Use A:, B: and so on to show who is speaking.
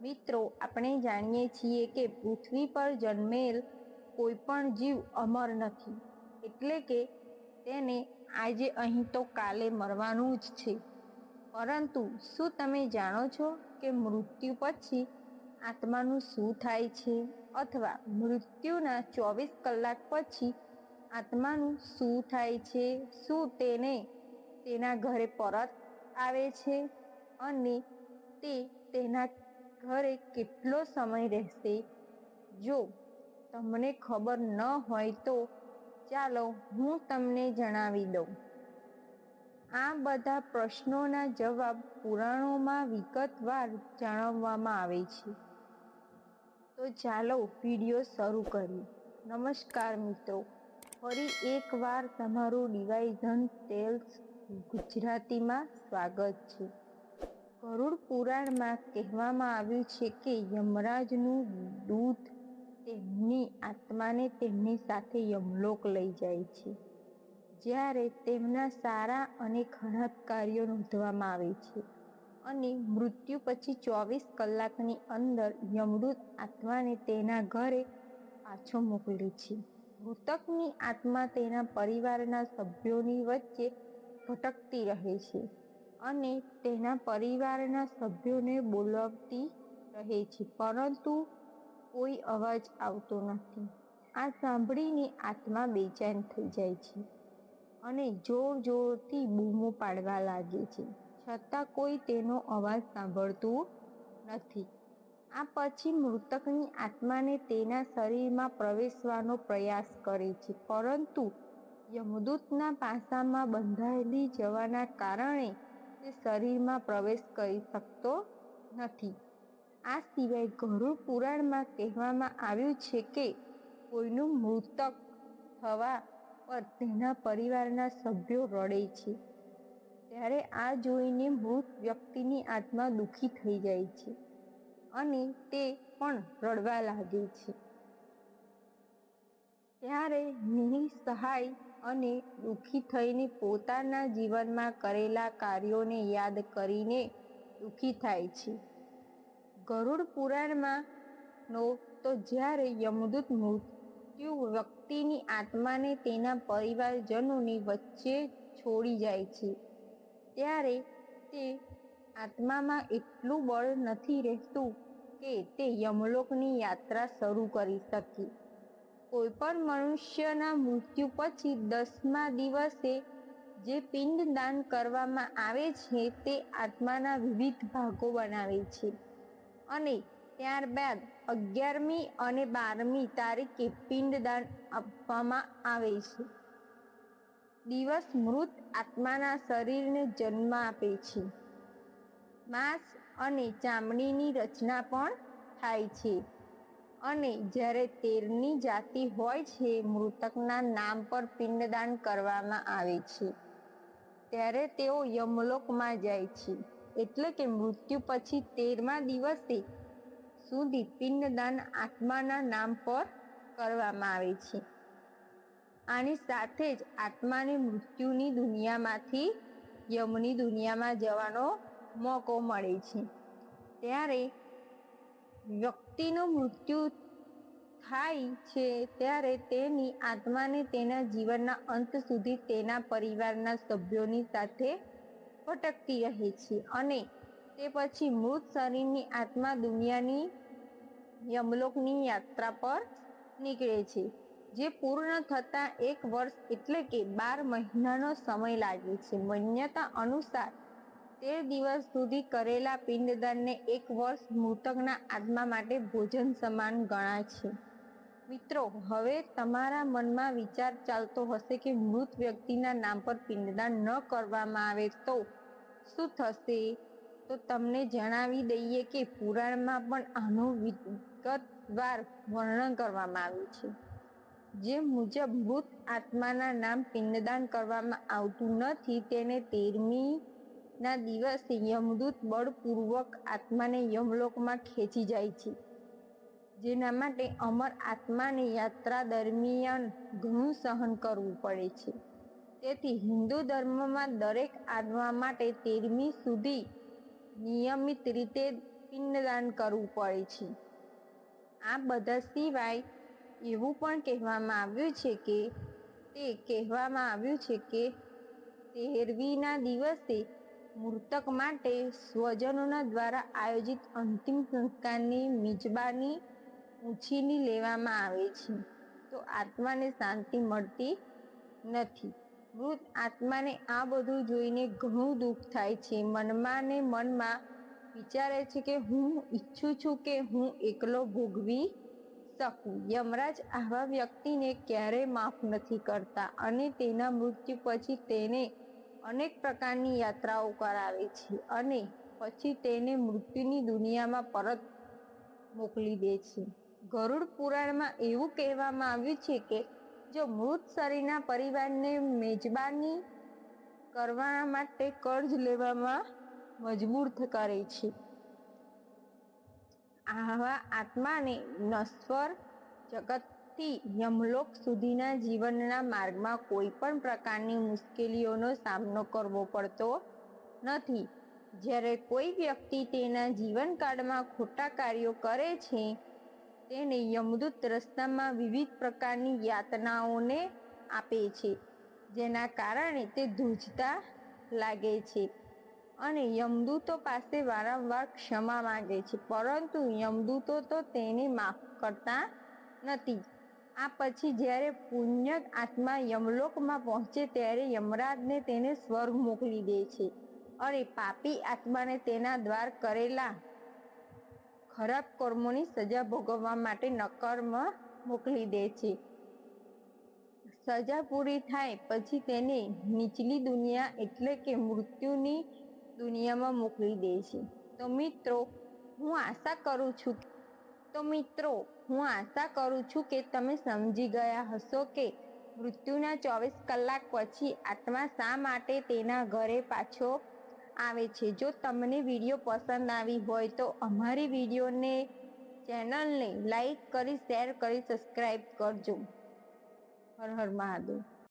A: મિત્રો, આપણે જાણીએ છીએ કે પૃથ્વી પર જન્મેલ કોઈ પણ જીવ અમર નથી. એટલે કે તેને આજે અહીં તો કાલે મરવાનું જ છે. પરંતુ શું તમે જાણો છો કે મૃત્યુ પછી આત્માનું શું થાય છે? અથવા મૃત્યુના ચોવીસ કલાક પછી આત્માનું શું થાય છે? શું તેને તેના ઘરે પરત આવે છે? અને તે તેના ઘરે કેટલો સમય રહેશે? જો તમને ખબર ન હોય તો ચાલો હું તમને જણાવી દઉં. આ બધા પ્રશ્નોના જવાબ પુરાણોમાં વિગતવાર જણાવવામાં આવે છે. તો ચાલો વીડિયો શરૂ કરીએ. નમસ્કાર મિત્રો. ફરી એકવાર તમારું ડિવાઇઝન ટેલ્સ ગુજરાતીમાં સ્વાગત છે. ગરુડ પુરાણમાં કહેવામાં આવ્યું છે કે યમરાજનું દૂત તેમની આત્માને તેમની સાથે યમલોક લઈ જાય છે, જ્યારે તેમના સારા અને ખરાબ કાર્યો નોંધવામાં આવે છે અને મૃત્યુ પછી ચોવીસ કલાકની અંદર યમદૂત આત્માને તેના ઘરે પાછો મોકલે છે. મૃતકની આત્મા તેના પરિવારના સભ્યોની વચ્ચે ભટકતી રહે છે. અને તેના પરિવારના સભ્યોને બોલાવતી રહે છે. પરંતુ કોઈ અવાજ આવતો નથી. આ સાંભળીને આત્મા બેચેન થઈ જાય છે અને જોર જોરથી બૂમો પાડવા લાગે છે. છતાં કોઈ તેનો અવાજ સાંભળતું નથી. આ પછી મૃતકની આત્માને તેના શરીરમાં પ્રવેશવાનો પ્રયાસ કરે છે. પરંતુ યમદૂતના પાસામાં બંધાયેલી જવાના કારણે તે શરીરમાં પ્રવેશ કરી શકતો નથી. આ સિવાય ગરુડ પુરાણમાં કહેવામાં આવ્યું છે કે કોઈનું મૃતક થવા પર તેના પરિવારના સભ્યો રડે છે. ત્યારે આ જોઈને મૃત વ્યક્તિની આત્મા દુઃખી થઈ જાય છે અને તે પણ રડવા લાગે છે. ત્યારે નિસહાય અને દુઃખી થઈને પોતાના જીવનમાં કરેલા કાર્યોને યાદ કરીને દુઃખી થાય છે. ગરુડ પુરાણમાં નો તો જ્યારે યમદૂત મૃત્યુ વ્યક્તિની આત્માને તેના પરિવારજનોની વચ્ચે છોડી જાય છે, ત્યારે તે આત્મામાં એટલું બળ નથી રહેતું કે તે યમલોકની યાત્રા શરૂ કરી શકે. કોઈ પણ મનુષ્યના મૃત્યુ પછી દસમા દિવસે જે પિંડદાન કરવામાં આવે છે તે આત્માના વિવિધ ભાગો બનાવે છે. અને ત્યારબાદ અગિયારમી અને બારમી તારીખે પિંડદાન આપવામાં આવે છે. દિવસ મૃત આત્માના શરીરને જન્મ આપે છે. માંસ અને ચામડીની રચના પણ થાય છે. અને જ્યારે તેરની જાતિ હોય છે, મૃતકના નામ પર પિંડદાન કરવામાં આવે છે. ત્યારે તેઓ યમલોકમાં જાય છે. એટલે કે મૃત્યુ પછી તેરમા દિવસે સુધી પિંડદાન આત્માના નામ પર કરવામાં આવે છે. આની સાથે જ આત્માને મૃત્યુની દુનિયામાંથી, યમની દુનિયામાં જવાનો મોકો મળે છે. ત્યારે વ્યક્તિનું મૃત્યુ થાય છે ત્યારે તેની આત્માને તેના જીવનના અંત સુધી તેના પરિવારના સભ્યોની સાથે ભટકતી રહે છે અને તે પછી મૃત શરીરની આત્મા દુનિયાની યમલોકની યાત્રા પર નીકળે છે, જે પૂર્ણ થતા એક વર્ષ એટલે કે બાર મહિનાનો સમય લાગે છે. માન્યતા અનુસાર તેર દિવસ સુધી કરેલા પિંડદાનને એક વર્ષ મૃતકના આત્મા માટે ભોજન સમાન ગણાય છે. મિત્રો, હવે તમારા મનમાં વિચાર ચાલતો હશે કે મૃત વ્યક્તિના નામ પર પિંડદાન ન કરવામાં આવે તો શું થશે? તો તમને જણાવી દઈએ કે પુરાણમાં પણ આનું વિગતવાર વર્ણન કરવામાં આવ્યું છે. જે મુજબ, મૃત આત્માના નામ પિંડદાન કરવામાં આવતું નથી, તેને તેરમી ના દિવસે યમદૂત બળપૂર્વક આત્માને યમલોકમાં ખેંચી જાય છે. જેના માટે અમર આત્માને યાત્રા દરમિયાન ઘણું સહન કરવું પડે છે. તેથી હિન્દુ ધર્મમાં દરેક આત્મા માટે તેરમી સુધી નિયમિત રીતે પિંડદાન કરવું પડે છે. આ બધા સિવાય એવું પણ કહેવામાં આવ્યું છે કે, તે કહેવામાં આવ્યું છે કે, તેરવીના દિવસે મૃતક માટે સ્વજનોના દ્વારા આયોજિત અંતિમ સંસ્કારની મિજબાની ઉછીની લેવામાં આવે છે. તો આત્માને શાંતિ મળતી નથી. મૃત આત્માને આ બધું જોઈને ઘણું દુઃખ થાય છે. મનમાં ને મનમાં વિચારે છે કે હું ઈચ્છું છું કે હું એકલો ભોગવી શકું. યમરાજ આવા વ્યક્તિને ક્યારેય માફ નથી કરતા અને તેના મૃત્યુ પછી તેને અનેક પ્રકારની યાત્રાઓ કરાવે છે અને પછી તેને મૃત્યુની દુનિયામાં પરત મોકલી દે છે. ગરુડ પુરાણમાં એવું કહેવામાં આવ્યું છે કે જો મૃત શરીરના પરિવારને મેજબાની કરવા માટે કર્જ લેવામાં મજબૂર કરે છે. આવા આત્માને નશ્વર જગતથી યમલોક સુધીના જીવનના માર્ગમાં કોઈ પણ પ્રકારની મુશ્કેલીઓનો સામનો કરવો પડતો નથી. જ્યારે કોઈ વ્યક્તિ તેના જીવનકાળમાં ખોટા કાર્યો કરે છે, તેને યમદૂત રસ્તામાં વિવિધ પ્રકારની યાતનાઓને આપે છે, જેના કારણે તે ધ્રુજતા લાગે છે અને યમદૂતો પાસે વારંવાર ક્ષમા માંગે છે, પરંતુ યમદૂતો તો તેને માફ કરતા નથી. આ પછી જ્યારે પુણ્ય આત્મા યમલોકમાં પહોંચે ત્યારે યમરાજને તેને સ્વર્ગ મોકલી દે છે. અને પાપી આત્માને તેના દ્વાર કરેલા ખરાબ કર્મોની સજા ભોગવવા માટે નકરમાં મોકલી દે છે. સજા પૂરી થાય પછી તેને નીચલી દુનિયા એટલે કે મૃત્યુની દુનિયામાં મોકલી દે છે. તો મિત્રો, હું આશા કરું છું તો મિત્રો, હું આશા કરું છું કે તમે સમજી ગયા હશો કે મૃત્યુના ચોવીસ કલાક પછી આત્મા શા માટે તેના ઘરે પાછો આવે છે. જો તમને વીડિયો પસંદ આવી હોય તો અમારી વિડીયોને, ચેનલને લાઈક કરી, શેર કરી સબસ્ક્રાઈબ કરજો. હર હર મહાદેવ.